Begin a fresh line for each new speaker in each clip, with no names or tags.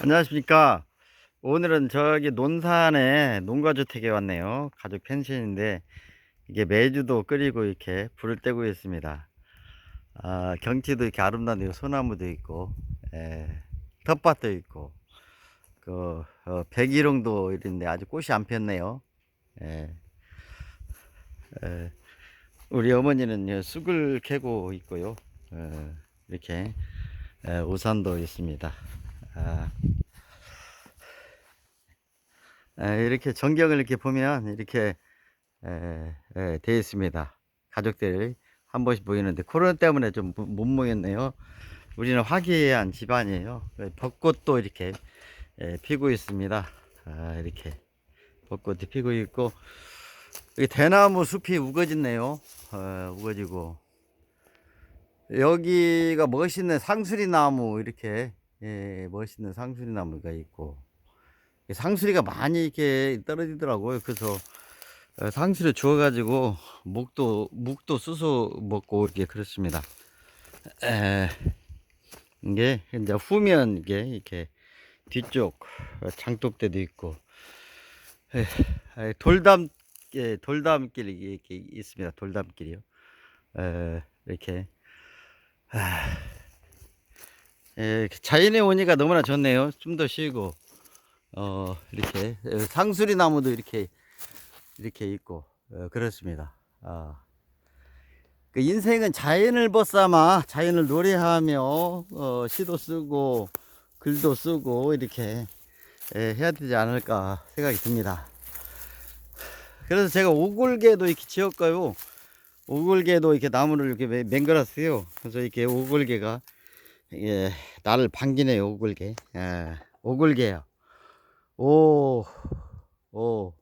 안녕하십니까. 오늘은 저기 논산에 농가주택에 왔네요. 가족 펜션인데 이게 매주도 끓이고 이렇게 불을 떼고 있습니다. 아, 경치도 이렇게 아름다운데요. 소나무도 있고, 예, 텃밭도 있고, 그, 어, 백일홍도 있는데 아주 꽃이 안 폈네요. 예. 예, 우리 어머니는 요 쑥을 캐고 있고요. 어, 이렇게 예, 우산도 있습니다. 아, 에, 이렇게 전경을 이렇게 보면 이렇게 되어 있습니다. 가족들이 한 번씩 보이는데 코로나 때문에 좀 못 모였네요. 우리는 화기애애한 집안이에요. 에, 벚꽃도 이렇게 에, 피고 있습니다. 아, 이렇게 벚꽃이 피고 있고 대나무 숲이 우거졌네요. 어, 우거지고 여기가 멋있는 상수리 나무 이렇게 예, 멋있는 상수리 나무가 있고 상수리가 많이 이렇게 떨어지더라고요. 그래서 어, 상수리 주워 가지고 묵도 묵도 쑤서 먹고 이렇게 그렇습니다. 에, 이게 이제 후면 이게 이렇게 뒤쪽 어, 장독대도 있고 에, 에, 돌담 예, 돌담길이 이렇게 있습니다. 돌담길이요. 에, 이렇게 아, 에, 자연에 오니까 너무나 좋네요. 좀 더 쉬고 어 이렇게 에, 상수리 나무도 이렇게 이렇게 있고 어, 그렇습니다. 아. 그 인생은 자연을 벗삼아 자연을 노래하며 어, 시도 쓰고 글도 쓰고 이렇게 에, 해야 되지 않을까 생각이 듭니다. 그래서 제가 오골개도 이렇게 지었고요. 오골개도 이렇게 나무를 이렇게 맹- 맹글었어요. 그래서 이렇게 오골개가 예, 나를 반기네요. 오골개. 예, 오골개요. 오, 오,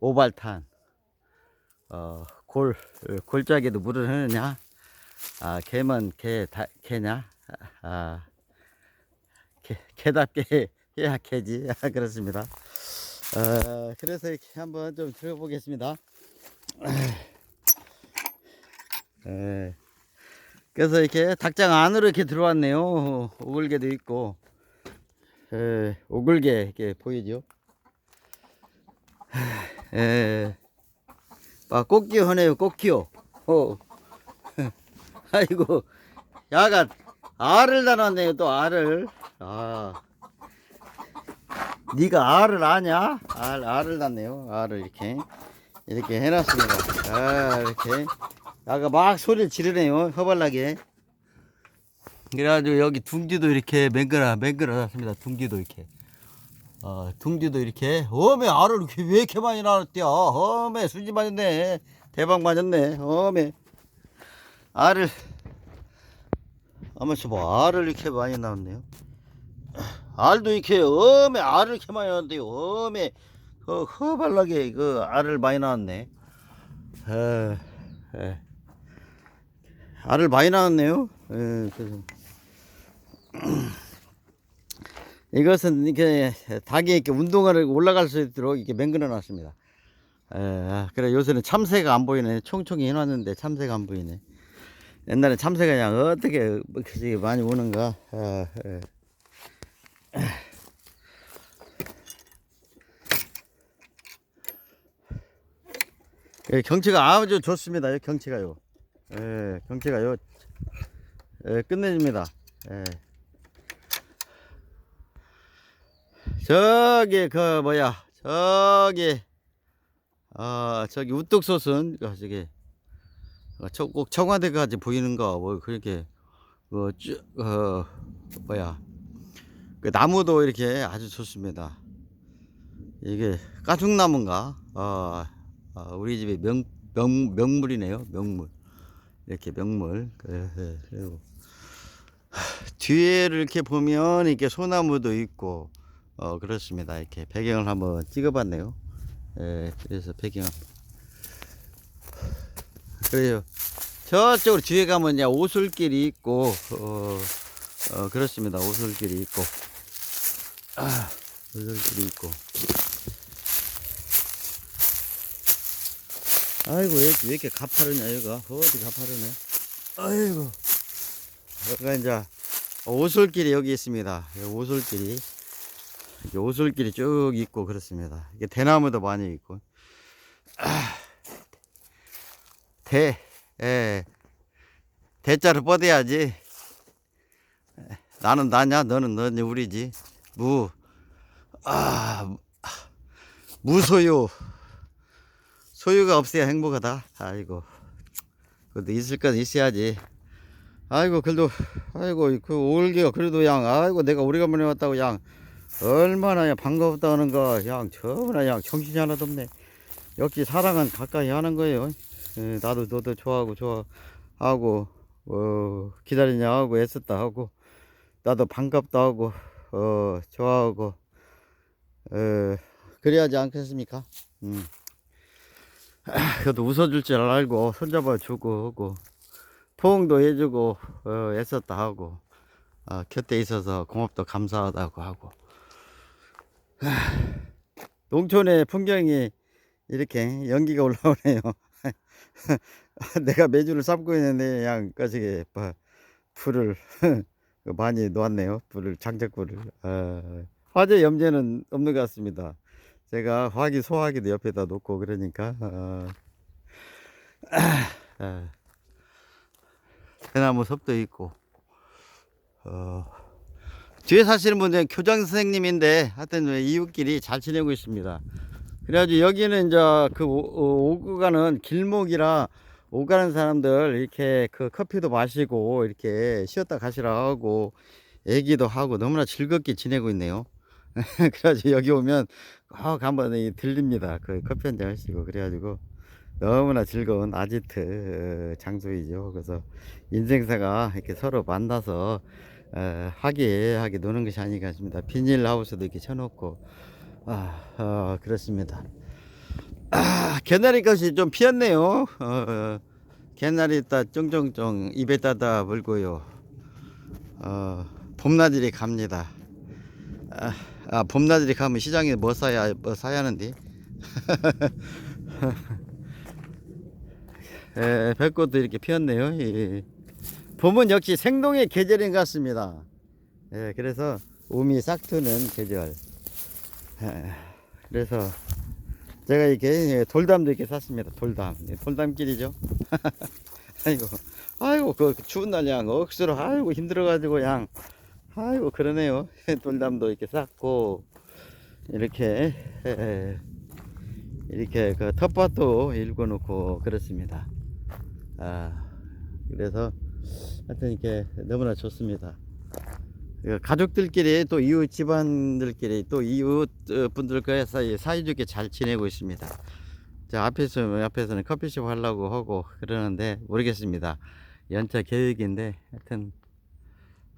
오발탄. 어, 골, 골짜기도 물을 흐느냐? 아, 개면 개, 다, 개냐? 아, 개, 개답게 해야 개지. 아, 그렇습니다. 어, 그래서 이렇게 한번 좀 들어보겠습니다. 에, 그래서 이렇게 닭장 안으로 이렇게 들어왔네요. 오글개도 있고, 에, 오글개 이렇게 보이죠? 에, 아, 꽃기어 하네요, 꽃기어. 어. 아이고, 야가 알을 달았네요, 또 알을. 아. 네가 알을 아냐? 알, 알을 낳네요. 알을 이렇게. 이렇게 해놨습니다. 아, 이렇게. 아까 막 소리를 지르네요. 허발나게. 그래가지고 여기 둥지도 이렇게 맹글어, 맹글어 놨습니다. 둥지도 이렇게. 어, 둥지도 이렇게. 어메, 알을 왜 이렇게 많이 낳았대요? 어메, 수지 맞았네. 대박 맞았네. 어메. 알을. 아무튼 뭐, 알을 이렇게 많이 낳았네요. 알도 이렇게 어메 알을 이렇게 많이 낳았는데요. 어메 그 허발나게 그 알을 많이 낳았네. 에, 에. 알을 많이 낳았네요. 에, 그래서 이것은 이렇게 닭이 이렇게 운동을 올라갈 수 있도록 이렇게 맹글어 놨습니다. 에, 그래 요새는 참새가 안 보이네. 총총히 해놨는데 참새가 안 보이네. 옛날에 참새가 그냥 어떻게 뭐 그렇게 많이 오는가. 아, 에. 예, 경치가 아주 좋습니다. 이 경치가요. 예, 경치가 요. 예, 끝내줍니다. 예. 저기 그 뭐야 저기 아 저기 우뚝 솟은 그 저기 어, 저- 꼭 청와대까지 보이는 거 뭐 그렇게 그 쭉 어, 뭐야 그 나무도 이렇게 아주 좋습니다. 이게 가죽나무인가? 어, 어, 우리 집에 명, 명, 명물이네요. 명물. 이렇게 명물. 그, 그, 그리고 하, 뒤에를 이렇게 보면 이렇게 소나무도 있고, 어, 그렇습니다. 이렇게 배경을 한번 찍어봤네요. 예, 그래서 배경. 그래요. 저쪽으로 뒤에 가면 이제 오솔길이 있고, 어, 어, 그렇습니다. 오솔길이 있고. 아, 오솔길이 있고. 아이고, 왜, 왜 이렇게 가파르냐, 얘가. 어디 가파르네. 아이고. 여기가 이제 오솔길이 여기 있습니다. 오솔길이 오솔길이 쭉 있고 그렇습니다. 이게 대나무도 많이 있고 아, 대 예, 대자를 뻗어야지. 나는 나냐 너는 너냐 우리지 무 아, 무소유 소유가 없어야 행복하다. 아이고 그래도 있을 건 있어야지. 아이고 그래도 아이고 그 올개가 그래도 양 아이고 내가 오래간만에 왔다고 양 얼마나 야 반갑다 하는가 양 전화 양 정신이 하나도 없네. 역시 사랑은 가까이 하는 거예요. 예, 나도 너도 좋아하고 좋아하고 어 기다리냐 하고 애썼다 하고 나도 반갑다 하고 어 좋아하고 어 그래야지 않겠습니까? 음. 그래도 웃어줄 줄 알고 손잡아 주고 하고 포옹도 해주고 어, 애썼다 하고 어, 곁에 있어서 고맙다 감사하다고 하고. 하, 농촌의 풍경이 이렇게 연기가 올라오네요. 내가 매주를 삶고 있는데 양 까지게 뭐, 불을 많이 놓았네요. 불을 장작불을. 어, 화재 염제는 없는 것 같습니다 제가 화기 소화기도 옆에다 놓고 그러니까 어, 아, 대나무 섭도 있고 어, 뒤에 사시는 분들은 교장 선생님인데 하여튼 왜 이웃끼리 잘 지내고 있습니다. 그래가지고 여기는 이제 그 오- 오- 오고 가는 길목이라 오고 가는 사람들 이렇게 그 커피도 마시고 이렇게 쉬었다 가시라 하고 얘기도 하고 너무나 즐겁게 지내고 있네요 그래가지고 여기 오면 꼭 한번 이 들립니다 그 커피 한 잔 하시고 그래가지고 너무나 즐거운 아지트 어, 장소이죠. 그래서 인생사가 이렇게 서로 만나서 어, 화기애애하게 노는 것이 아닌가 싶습니다. 비닐 하우스도 이렇게 쳐놓고 아, 어, 그렇습니다. 아, 개나리 것이 좀 피었네요. 어, 어, 개나리 따 쫑쫑쫑 입에 따다 물고요. 어, 봄나들이 갑니다. 아, 아, 봄나들이 가면 시장에 뭐 사야 뭐 사야 하는데. 예, 벚꽃도 이렇게 피었네요. 예. 봄은 역시 생동의 계절인 것 같습니다. 예, 그래서 우미 싹트는 계절. 예, 그래서 제가 이렇게 예, 돌담도 이렇게 샀습니다. 돌담. 예, 돌담길이죠. 아이고, 아이고, 그 추운 날 양 억수로, 아이고, 힘들어 가지고 양, 아이고, 그러네요. 돌담도 이렇게 샀고, 이렇게, 예, 이렇게 그 텃밭도 읽어놓고 그렇습니다. 아, 그래서 하여튼 이렇게 너무나 좋습니다. 그 가족들끼리 또 이웃 집안들끼리 또 이웃 어, 분들과 사이 사이좋게 잘 지내고 있습니다. 자 앞에서 앞에서는 커피숍 하려고 하고 그러는데 모르겠습니다. 연차 계획인데 하여튼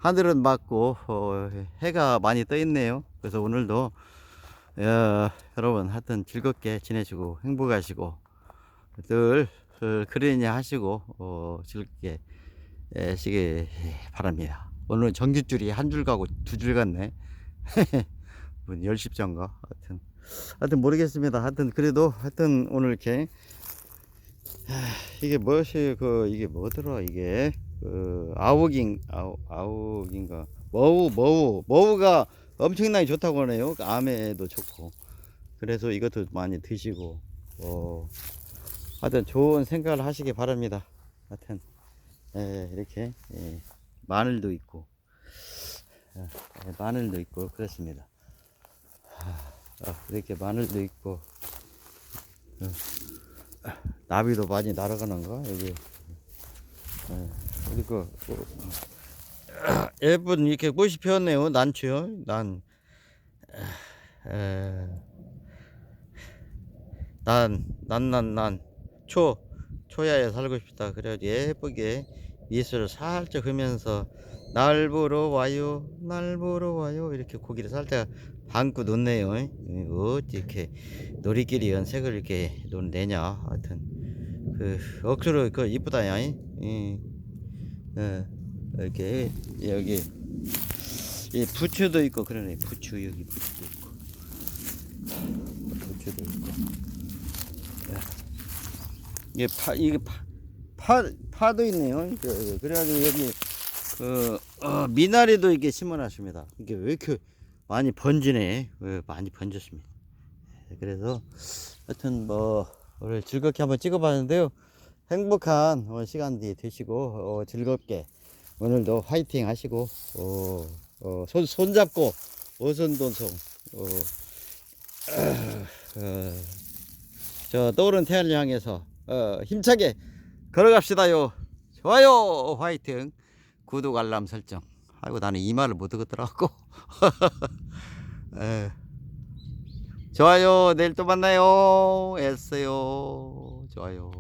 하늘은 맑고 어, 해가 많이 떠 있네요. 그래서 오늘도 어, 여러분 하여튼 즐겁게 지내시고 행복하시고 늘 어, 그러니 하시고 어, 즐겁게 시기 바랍니다. 오늘 전기줄이 한 줄 가고 두 줄 갔네. 뭐 열십자인가? 하여튼 하여튼 모르겠습니다. 하여튼 그래도 하여튼 오늘 이렇게 하, 이게 무엇이 그 이게 뭐더라 이게 그 아욱인 아우 아욱인가. 머우 머우. 머우가 엄청나게 좋다고 하네요. 그 암에도 좋고. 그래서 이것도 많이 드시고 어 하여튼 좋은 생각을 하시기 바랍니다. 하여튼 예, 이렇게 예, 마늘도 있고. 예, 예, 마늘도 있고 그렇습니다. 하, 아, 이렇게 마늘도 있고. 어, 아, 나비도 많이 날아가는 거 여기. 예, 그리고 뭐, 아, 예쁜 이렇게 꽃이 피었네요. 난초요. 난 에, 난, 난, 초, 초야에 살고 싶다. 그래 예쁘게 미술을 살짝 하면서 날 보러 와요, 날 보러 와요. 이렇게 고기를 살짝 담고 놓네요. 예, 어찌 이렇게 놀이끼리 연색을 이렇게 놓내냐. 하여튼, 그, 억수로 그 이쁘다, 야. 예, 예, 이렇게, 여기, 이 부추도 있고, 그러네. 부추, 여기 부추도 있고. 부추도 있고. 이게 파 이게 파, 파 파도 있네요. 그- 그래가지고 여기 그 어, 미나리도 이게 심어놨습니다. 이게 왜 이렇게 많이 번지네? 왜 많이 번졌습니다. 네, 그래서 하여튼 뭐 오늘 즐겁게 한번 찍어봤는데요. 행복한 어, 시간이 되시고 어, 즐겁게 오늘도 화이팅 하시고 어, 어, 손, 손 잡고 오손도손 어, 어, 저 떠오른 태양을 향해서 어, 힘차게 걸어갑시다요. 좋아요. 화이팅. 구독 알람 설정. 아이고 나는 이 말을 못 듣겠더라고. 에. 좋아요. 내일 또 만나요. 애써요. 좋아요